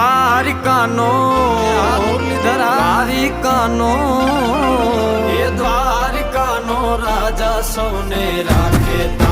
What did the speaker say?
દ્વારિકાનો દ્વારિકાનો એ દ્વારિકાનો રાજા સૌને રાખે